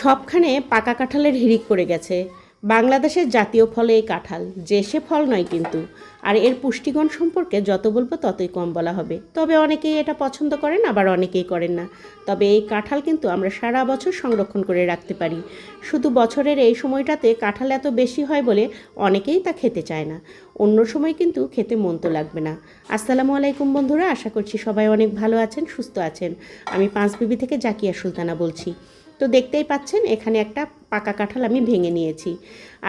সবখানে পাকা কাঁঠালের হিড়িক পড়ে গেছে। বাংলাদেশের জাতীয় ফল এই কাঁঠাল যে সে ফল নয় কিন্তু। আর এর পুষ্টিগুণ সম্পর্কে যত বলব ততই কম বলা হবে। তবে অনেকেই এটা পছন্দ করেন, আবার অনেকেই করেন না। তবে এই কাঁঠাল কিন্তু আমরা সারা বছর সংরক্ষণ করে রাখতে পারি। শুধু বছরের এই সময়টাতে কাঁঠাল এত বেশি হয় বলে অনেকেই তা খেতে চায় না। অন্য সময় কিন্তু খেতে মন তো লাগবে না। আসসালামু আলাইকুম বন্ধুরা, আশা করছি সবাই অনেক ভালো আছেন, সুস্থ আছেন। আমি পাঁচবিবি থেকে জাকিয়া সুলতানা বলছি। তো দেখতেই পাচ্ছেন, এখানে একটা পাকা কাঁঠাল আমি ভেঙে নিয়েছি।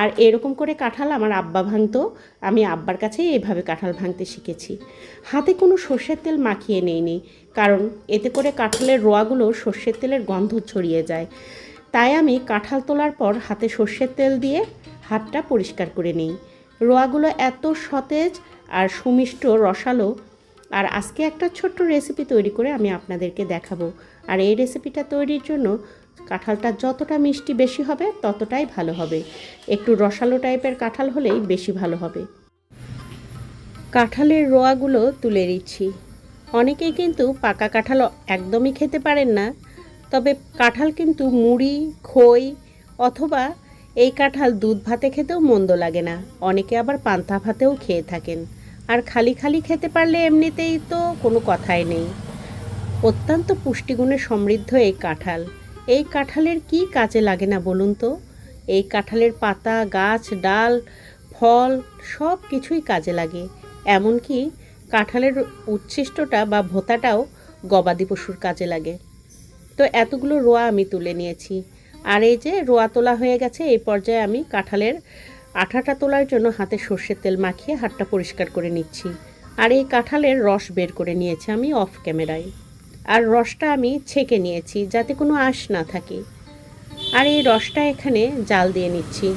আর এরকম করে কাঁঠাল আমার আব্বা ভাঙতো, আমি আব্বার কাছেই এভাবে কাঁঠাল ভাঙতে শিখেছি। হাতে কোনো সর্ষের তেল মাখিয়ে নেইনি, কারণ এতে করে কাঁঠালের রোয়াগুলো সর্ষের তেলের গন্ধ ছড়িয়ে যায়। তাই আমি কাঁঠাল তোলার পর হাতে সর্ষের তেল দিয়ে হাতটা পরিষ্কার করে নিই। রোয়াগুলো এত সতেজ আর সুমিষ্ট রসালো, আর আজকে একটা ছোট্ট রেসিপি তৈরি করে আমি আপনাদেরকে দেখাবো। আর এই রেসিপিটা তৈরির জন্য কাঁঠালটা যতটা মিষ্টি বেশি হবে, ততটাই ভালো হবে। একটু রসালো টাইপের কাঁঠাল হলেই বেশি ভালো হবে। কাঁঠালের রোয়াগুলো তুলে দিচ্ছি অনেকেই কিন্তু পাকা কাঁঠাল একদমই খেতে পারেন না, তবে কাঁঠাল কিন্তু মুড়ি, খই অথবা এই কাঁঠাল দুধ ভাতে খেতেও মন্দ লাগে না। অনেকে আবার পান্তা ভাতেও খেয়ে থাকেন। আর খালি খালি খেতে পারলে এমনিতেই তো কোনো কথাই নেই। অত্যন্ত পুষ্টিগুণে সমৃদ্ধ এই কাঁঠাল। এই কাঁঠালের কি কাজে লাগে না বলুন তো? এই কাঁঠালের পাতা, গাছ, ডাল, ফল সব কিছুই কাজে লাগে। এমনকি কাঁঠালের উচ্ছিষ্টটা বা ভোতাটাও গবাদি পশুর কাজে লাগে। তো এতগুলো রোয়া আমি তুলে নিয়েছি। আর এই যে রোয়া তোলা হয়ে গেছে, এই পর্যায়ে আমি কাঁঠালের আঠাটা তোলার জন্য হাতে সর্ষের তেল মাখিয়ে হাতটা পরিষ্কার করে নিচ্ছি। আর এই কাঁঠালের রস বের করে নিয়েছি আমি অফ ক্যামেরায়। আর রসটা আমি ছেঁকে নিয়েছি যাতে কোনো আঁশ না থাকে। আর এই রসটা এখানে জাল দিয়ে নিচ্ছি।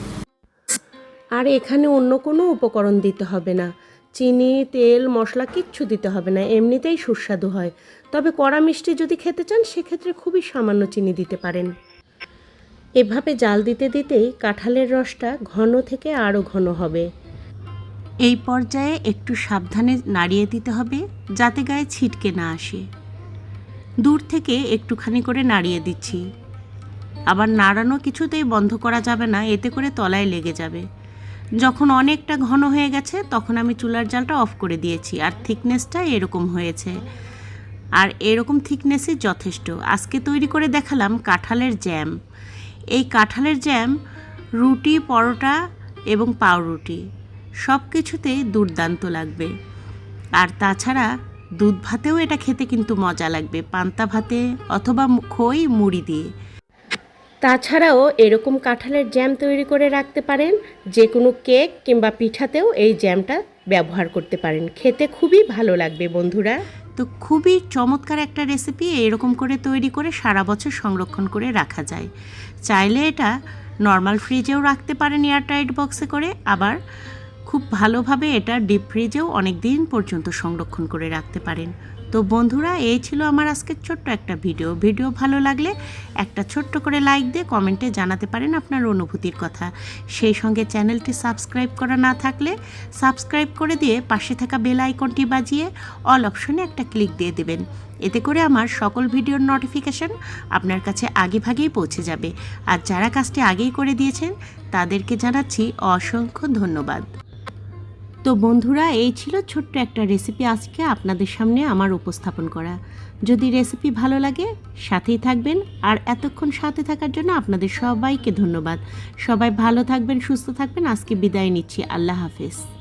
আর এখানে অন্য কোনো উপকরণ দিতে হবে না। চিনি, তেল, মশলা কিচ্ছু দিতে হবে না, এমনিতেই সুস্বাদু হয়। তবে কড়া মিষ্টি যদি খেতে চান, সেক্ষেত্রে খুবই সামান্য চিনি দিতে পারেন। এভাবে জাল দিতে দিতেই কাঁঠালের রসটা ঘন থেকে আরও ঘন হবে। এই পর্যায়ে একটু সাবধানে নাড়িয়ে দিতে হবে যাতে গায়ে ছিটকে না আসে। দূর থেকে একটুখানি করে নাড়িয়ে দিচ্ছি। আবার নাড়ানো কিছুতেই বন্ধ করা যাবে না, এতে করে তলায় লেগে যাবে। যখন অনেকটা ঘন হয়ে গেছে, তখন আমি চুলার জালটা অফ করে দিয়েছি, আর থিকনেসটা এরকম হয়েছে। আর এরকম থিকনেসই যথেষ্ট। আজকে তৈরি করে দেখালাম কাঁঠালের জ্যাম। এই কাঁঠালের জ্যাম রুটি, পরোটা এবং পাউরুটি সব কিছুতেই দুর্দান্ত লাগবে। আর তাছাড়া দুধ ভাতেও এটা খেতে কিন্তু মজা লাগবে পান্তা ভাতে অথবা খই মুড়ি দিয়ে। তাছাড়াও এরকম কাঁঠালের জ্যাম তৈরি করে রাখতে পারেন যে কোনো কেক কিংবা পিঠাতেও এই জ্যামটা ব্যবহার করতে পারেন। খেতে খুবই ভালো লাগবে বন্ধুরা। তো খুবই চমৎকার একটা রেসিপি এরকম করে তৈরি করে সারা বছর সংরক্ষণ করে রাখা যায়। চাইলে এটা নর্মাল ফ্রিজেও রাখতে পারেন এয়ারটাইট বক্সে করে। আবার খুব ভালোভাবে এটা ডিপ ফ্রিজেও অনেক দিন পর্যন্ত সংরক্ষণ করে রাখতে পারেন। তো বন্ধুরা, এই ছিল আমার আজকের ছোট্ট একটা ভিডিও। ভিডিও ভালো লাগলে একটা ছোট্ট করে লাইক দিয়ে কমেন্টে জানাতে পারেন আপনার অনুভূতির কথা। সেই সঙ্গে চ্যানেলটি সাবস্ক্রাইব করা না থাকলে সাবস্ক্রাইব করে দিয়ে পাশে থাকা বেল আইকনটি বাজিয়ে অল অপশনে একটা ক্লিক দিয়ে দেবেন। এতে করে আমার সকল ভিডিওর নোটিফিকেশন আপনার কাছে আগে ভাগেই পৌঁছে যাবে। আর যারা কাজটি আগেই করে দিয়েছেন, তাদেরকে জানাচ্ছি অসংখ্য ধন্যবাদ। তো বন্ধুরা, এই ছিল ছোট্ট একটা রেসিপি আজকে আপনাদের সামনে আমার উপস্থাপন করা। যদি রেসিপি ভালো লাগে, সাথেই থাকবেন আর এতক্ষণ সাথে থাকার জন্য আপনাদের সবাইকে ধন্যবাদ। সবাই ভালো থাকবেন, সুস্থ থাকবেন। আজকে বিদায় নিচ্ছি। আল্লাহ হাফেজ।